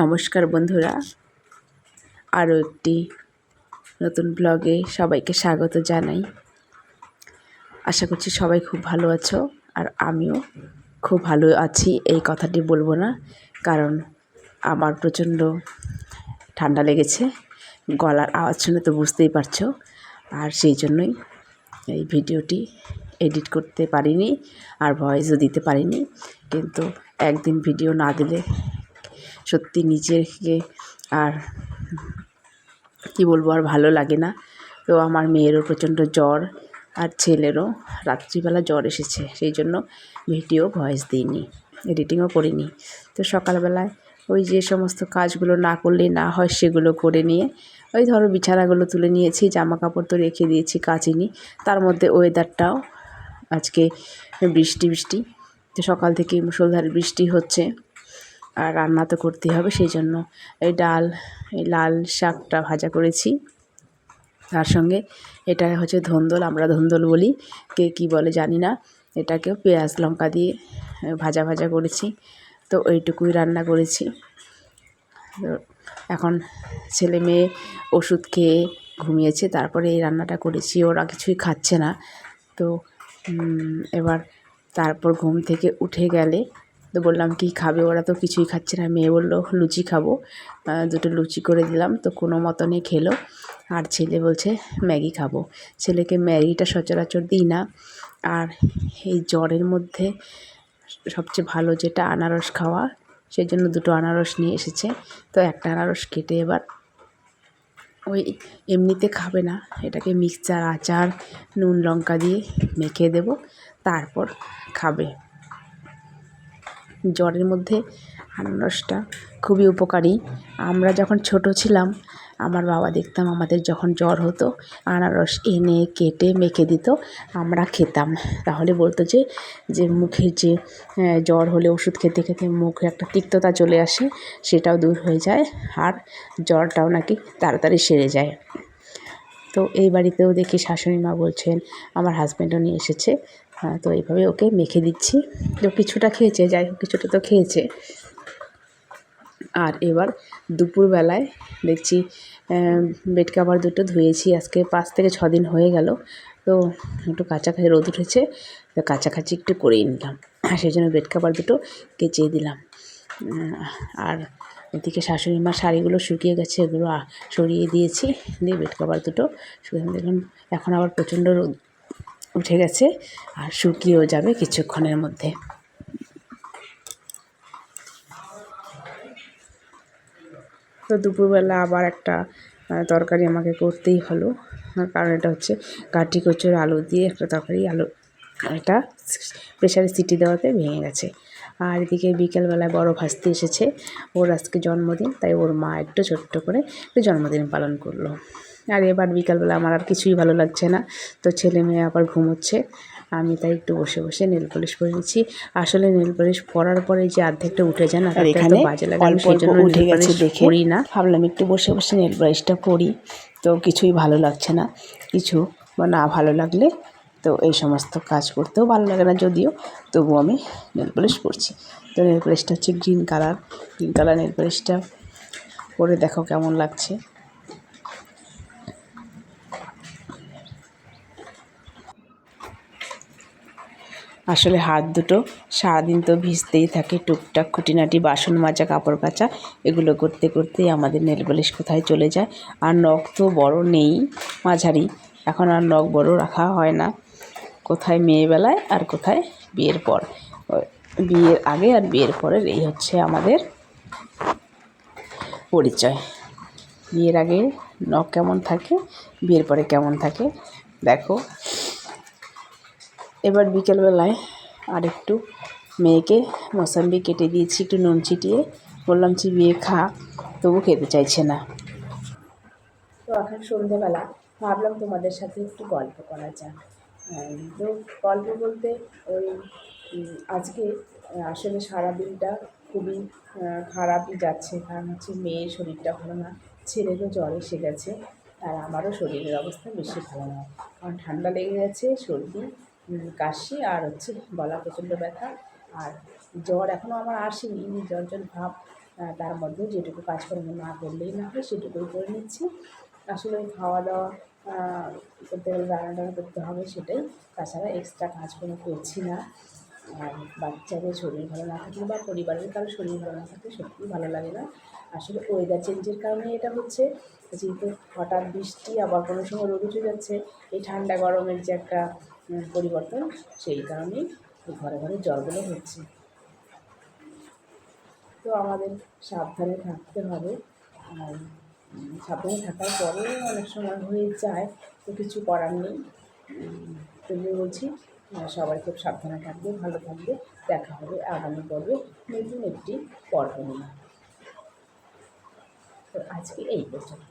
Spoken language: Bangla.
নমস্কার বন্ধুরা। আরও একটি নতুন ব্লগে সবাইকে স্বাগত জানাই। আশা করছি সবাই খুব ভালো আছো আর আমিও খুব ভালো আছি, এই কথাটি বলব না। কারণ আমার প্রচণ্ড ঠান্ডা লেগেছে, গলার আওয়াজ শুনে তো বুঝতেই পারছ। আর সেই জন্যই এই ভিডিওটি এডিট করতে পারিনি, আর ভয়েসও দিতে পারিনি। কিন্তু একদিন ভিডিও না দিলে সত্যি নিজেকে আর কি বলব, আর ভালো লাগে না। তো আমার মেয়েরও প্রচণ্ড জ্বর আর ছেলেরও রাত্রিবেলা জ্বর এসেছে, সেই জন্য ভিডিও ভয়েস দিইনি, এডিটিংও করিনি। তো সকালবেলায় ওই যে সমস্ত কাজগুলো না করলে না হয় সেগুলো করে নিয়ে ওই ধরো বিছানাগুলো তুলে নিয়েছি জামা কাপড় তো রেখে দিয়েছি কাচিনি, তার মধ্যে ওয়েদারটাও আজকে বৃষ্টি বৃষ্টি। তো সকাল থেকে মুসলধারে বৃষ্টি হচ্ছে। আর রান্না তো করতেই হবে, সেই জন্য এই ডাল, এই লাল শাকটা ভাজা করেছি। তার সঙ্গে এটা হচ্ছে ধন্দল, আমরা ধন্দল বলি, কে কী বলে জানি না। এটাকেও পেঁয়াজ লঙ্কা দিয়ে ভাজা ভাজা করেছি। তো ওইটুকুই রান্না করেছি। এখন ছেলে মেয়ে ওষুধ খেয়ে ঘুমিয়েছে, তারপরে এই রান্নাটা করেছি, ওরা কিছুই খাচ্ছে না। তো এবার তারপর ঘুম থেকে উঠে গেলে তো বললাম, কি খাবে? ওরা তো কিছুই খাচ্ছে না। মেয়ে বলল, লুচি খাব। দুটো লুচি করে দিলাম, তো কোনো মতনে খেলো। আর ছেলে বলছে, ম্যাগি খাব। ছেলেকে ম্যাগিটা সচরাচর দিই না। আর এই জ্বরের মধ্যে সবচেয়ে ভালো যেটা আনারস খাওয়া, সেই জন্য দুটো আনারস নিয়ে এসেছে। তো একটা আনারস কেটে এবার ওই এমনিতে খাবে না। এটাকে মিক্সচার আচার, নুন, লঙ্কা দিয়ে মেখে দেব, তারপর খাবে। জ্বরের মধ্যে আনারসটা খুবই উপকারী। আমরা যখন ছোট ছিলাম, আমার বাবা দেখতাম আমাদের যখন জ্বর হতো, আনারস এনে কেটে মেখে দিত, আমরা খেতাম। তাহলে বলতো যে যে মুখে যে জ্বর হলে ওষুধ খেতে খেতে মুখে একটা তিক্ততা চলে আসে, সেটাও দূর হয়ে যায় আর জ্বরটাও নাকি তাড়াতাড়ি সেরে যায়। তো এই বাড়িতেও দেখি শাশুড়ি মা বলছেন, আমার হাজব্যান্ডও নিয়ে এসেছে তো এইভাবে ওকে মেখে দিচ্ছি। তো কিছুটা খেয়েছে, যাই হোক, কিছুটা তো খেয়েছে। আর এবার দুপুরবেলায় দেখছি বেড কাভার দুটো ধুয়েছি। আজকে পাঁচ থেকে ছ দিন হয়ে গেল, তো একটু কাছাকাছি রোদ উঠেছে, তো কাছাকাছি একটু করেই নিলাম। আর সেই জন্য বেড কাভার দুটো কেচে দিলাম। আর এদিকে শাশুড়ি মার শাড়িগুলো শুকিয়ে গেছে, এগুলো সরিয়ে দিয়েছি। দিয়ে বেড কাভার দুটো শুকিয়ে দেখলাম এখন আবার প্রচণ্ড রোদ। উঠে গেছে আর শুকিয়েও যাবে কিছুক্ষণের মধ্যে। তো দুপুরবেলা আবার একটা তরকারি আমাকে করতেই হলো। কারণ এটা হচ্ছে কাটি কচুর আলু দিয়ে একটা তরকারি, আলু এটা প্রেশারে সিটি দেওয়াতে ভেঙে গেছে। আর এদিকে বিকেলবেলায় বড় ভাসতে এসেছে। ওর আজকে জন্মদিন, তাই ওর মা একটু ছোট্ট করে একটু জন্মদিন পালন করল। আর এবার বিকালবেলা আমার আর কিছুই ভালো লাগছে না। তো ছেলে মেয়ে আবার ঘুমোচ্ছে। আমি তাই একটু বসে বসে নেল পলিশ করে নিচ্ছি। আসলে নেল পলিশ পরার পরে যে অর্ধেকটা উঠে যায় না আর এখানে বাজে লাগে উঠে গেছে দেখে। করি না। ভাবলাম একটু বসে বসে নেল পলিশটা করি তো কিছুই ভালো লাগছে না। কিছু বা না ভালো লাগলে তো এই সমস্ত কাজ করতেও ভালো লাগে না যদিও তবু আমি নেল পলিশ করছি তো নেল পলিশটা হচ্ছে green colour. Green colour nail পলিশটা পরে দেখো কেমন লাগছে। আসলে হাত দুটো সারাদিন তো ভিজতেই থাকে, টুকটাক খুঁটিনাটি বাসন মাজা, কাপড় কাচা, এগুলো করতে করতেই আমাদের নেল কোথায় চলে যায়। আর নখ তো বড় নেই মাঝারি, এখন আর নখ বড় রাখা হয় না। কোথায় মেয়েবেলায় আর কোথায় বিয়ের পর। বিয়ের আগে আর বিয়ের পরের এই হচ্ছে আমাদের পরিচয়। বিয়ের আগে নখ কেমন থাকে, বিয়ের পরে কেমন থাকে, দেখো। এবার বিকেলবেলায় আর একটু মেয়েকে মৌসাম্বি কেটে দিয়েছি, একটু নুন ছিটিয়ে। বললাম চিবিয়ে খা, তবু খেতে চাইছে না। তো এখন সন্ধেবেলা, ভাবলাম তোমাদের সাথে একটু গল্প করা যাক। তো গল্প বলতে ওই আজকে আসলে সারাদিনটা খুবই খারাপই যাচ্ছে। কারণ হচ্ছে মেয়ের শরীরটা ভালো না, ছেলেরও জ্বর এসে গেছে, আর আমারও শরীরের অবস্থা বেশি ভালো নয় কারণ ঠান্ডা লেগে গেছে, সর্দি কাশি আর হচ্ছে গলা প্রচণ্ড ব্যথা। আর জ্বর এখনও আমার আসেনি জ্বর জ্বর ভাব তার মধ্যে যেটুকু কাজকর্ম না করলেই না হয় সেটুকুই করে নিচ্ছি। আসলে ওই খাওয়া দাওয়া করতে গেলে রান্না করতে হবে সেটাই। তাছাড়া এক্সট্রা কাজ কোনো করছি না। আর বাচ্চাদের শরীর ভালো না থাকলে বা পরিবারের কারও শরীর ভালো না থাকলে সত্যিই ভালো লাগে না। আসলে ওয়েদার চেঞ্জের কারণে এটা হচ্ছে, যেহেতু হঠাৎ বৃষ্টি আবার কোনো সময় রোদ উঠে যাচ্ছে, এই ঠান্ডা গরমের যে একটা পরিবর্তন, সেই কারণেই এই ঘরে ঘরে জ্বরগুলো হচ্ছে। তো আমাদের সাবধানে থাকতে হবে। আর সাবধানে থাকার পরেও অনেক সময় হয়ে যায়, তো কিছু করার নেই। তবুও বলছি সবাই খুব সাবধানে থাকবে, ভালো থাকবে। দেখা হবে আগামী পর্বে নতুন একটি পর্ব নিয়ে। তো আজকে এই পর্যন্ত।